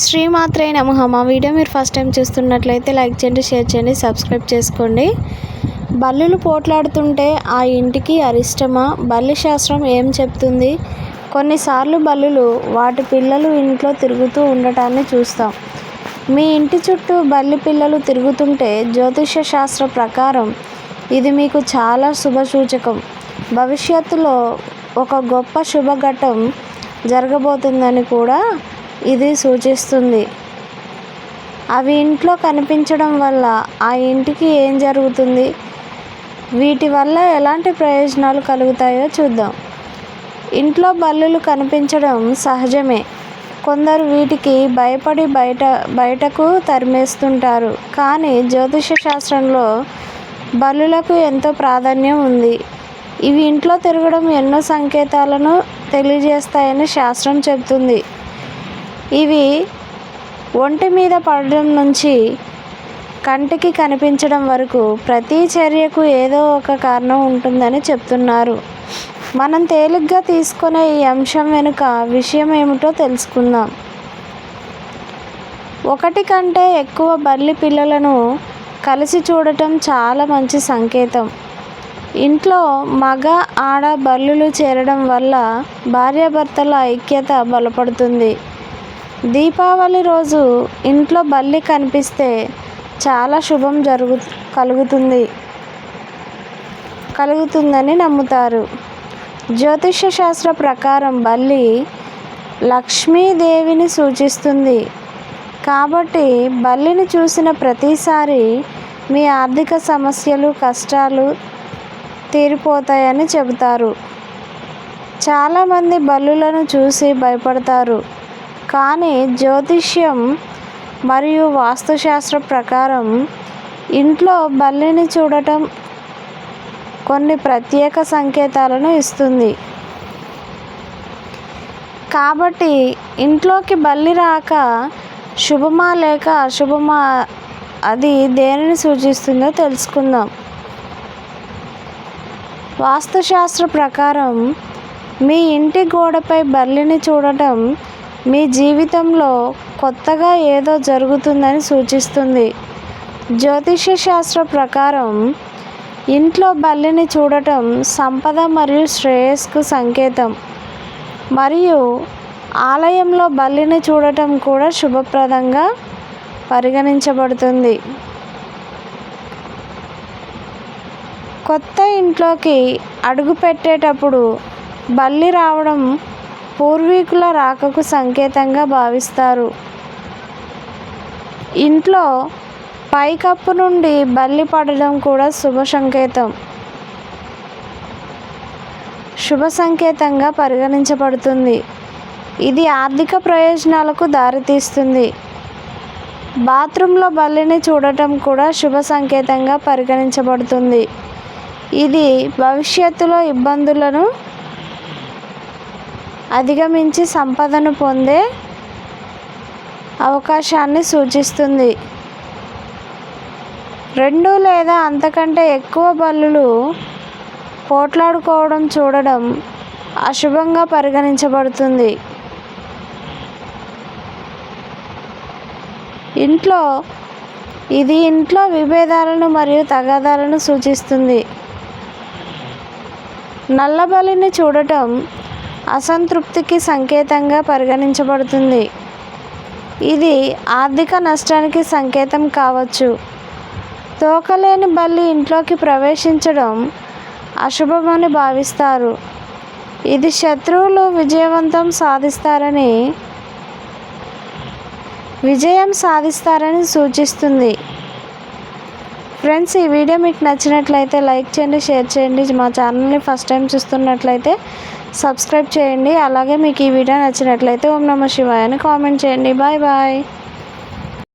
శ్రీమాత్రే నమ. మా వీడియో మీరు ఫస్ట్ టైం చూస్తున్నట్లయితే లైక్ చేయండి షేర్ చేయండి సబ్స్క్రైబ్ చేసుకోండి. బల్లులు పోట్లాడుతుంటే ఆ ఇంటికి అరిష్టమా? బల్లి శాస్త్రం ఏం చెప్తుంది? కొన్నిసార్లు బల్లులు వాటి పిల్లలు ఇంట్లో తిరుగుతూ ఉండటాన్ని చూస్తాం. మీ ఇంటి చుట్టూ బల్లి పిల్లలు తిరుగుతుంటే జ్యోతిష శాస్త్ర ప్రకారం ఇది మీకు చాలా శుభసూచకం భవిష్యత్తులో ఒక గొప్ప శుభఘట్టం జరగబోతుందని కూడా ఇది సూచిస్తుంది. అవి ఇంట్లో కనిపించడం వల్ల ఆ ఇంటికి ఏం జరుగుతుంది? వీటి వల్ల ఎలాంటి ప్రయోజనాలు కలుగుతాయో చూద్దాం. ఇంట్లో బల్లులు కనిపించడం సహజమే. కొందరు వీటికి భయపడి బయట బయటకు తరిమేస్తుంటారు. కానీ జ్యోతిష శాస్త్రంలో బల్లులకు ఎంతో ప్రాధాన్యం ఉంది. ఇవి ఇంట్లో తిరగడం ఎన్నో సంకేతాలను తెలియజేస్తాయని శాస్త్రం చెబుతుంది. ఇవి ఒంటి మీద పడడం నుంచి కంటికి కనిపించడం వరకు ప్రతి చర్యకు ఏదో ఒక కారణం ఉంటుందని చెప్తున్నారు. మనం తేలిగ్గా తీసుకునే ఈ అంశం వెనుక విషయం ఏమిటో తెలుసుకుందాం. ఒకటి కంటే ఎక్కువ బల్లి పిల్లలను కలిసి చూడటం చాలా మంచి సంకేతం. ఇంట్లో మగ ఆడ బల్లులు చేరడం వల్ల భార్యాభర్తల ఐక్యత బలపడుతుంది. దీపావళి రోజు ఇంట్లో బల్లి కనిపిస్తే చాలా శుభం జరుగు కలుగుతుంది. కలుగుతుందని నమ్ముతారు. జ్యోతిష శాస్త్ర ప్రకారం బల్లి లక్ష్మీదేవిని సూచిస్తుంది. కాబట్టి బల్లిని చూసిన ప్రతిసారి మీ ఆర్థిక సమస్యలు కష్టాలు తీరిపోతాయని చెబుతారు. చాలామంది బల్లులను చూసి భయపడతారు. కానీ జ్యోతిష్యం మరియు వాస్తుశాస్త్ర ప్రకారం ఇంట్లో బల్లిని చూడటం కొన్ని ప్రత్యేక సంకేతాలను ఇస్తుంది. కాబట్టి ఇంట్లోకి బల్లి రాక శుభమా లేక అశుభమా అది దేనిని సూచిస్తుందో తెలుసుకుందాం. వాస్తుశాస్త్ర ప్రకారం మీ ఇంటి గోడపై బల్లిని చూడటం మీ జీవితంలో కొత్తగా ఏదో జరుగుతుందని సూచిస్తుంది. జ్యోతిష శాస్త్ర ప్రకారం ఇంట్లో బల్లిని చూడటం సంపద మరియు శ్రేయస్కు సంకేతం. మరియు ఆలయంలో బల్లిని చూడటం కూడా శుభప్రదంగా పరిగణించబడుతుంది. కొత్త ఇంట్లోకి అడుగు పెట్టేటప్పుడు బల్లి రావడం పూర్వీకుల రాకకు సంకేతంగా భావిస్తారు. ఇంట్లో పైకప్పు నుండి బల్లి పడడం కూడా శుభ సంకేతం. శుభ సంకేతంగా పరిగణించబడుతుంది. ఇది ఆర్థిక ప్రయోజనాలకు దారితీస్తుంది. బాత్రూంలో బల్లిని చూడటం కూడా శుభ సంకేతంగా పరిగణించబడుతుంది. ఇది భవిష్యత్తులో ఇబ్బందులను అధిగమించి సంపదను పొందే అవకాశాన్ని సూచిస్తుంది. రెండు లేదా అంతకంటే ఎక్కువ బల్లులు పోట్లాడుకోవడం చూడడం అశుభంగా పరిగణించబడుతుంది. ఇంట్లో ఇది ఇంట్లో విభేదాలను మరియు తగాదాలను సూచిస్తుంది. నల్లబలిని చూడటం అసంతృప్తికి సంకేతంగా పరిగణించబడుతుంది. ఇది ఆర్థిక నష్టానికి సంకేతం కావచ్చు. తోకలేని బల్లి ఇంట్లోకి ప్రవేశించడం అశుభమని భావిస్తారు. ఇది శత్రువులు విజయవంతం సాధిస్తారని విజయం సాధిస్తారని సూచిస్తుంది. ఫ్రెండ్స్ ఈ వీడియో మీకు నచ్చినట్లయితే లైక్ చేయండి షేర్ చేయండి. మా ఛానల్ని ఫస్ట్ టైం చూస్తున్నట్లయితే సబ్స్క్రైబ్ చేయండి. అలాగే మీకు ఈ వీడియో నచ్చినట్లయితే ఓం నమ శివాయని కామెంట్ చేయండి. Bye bye.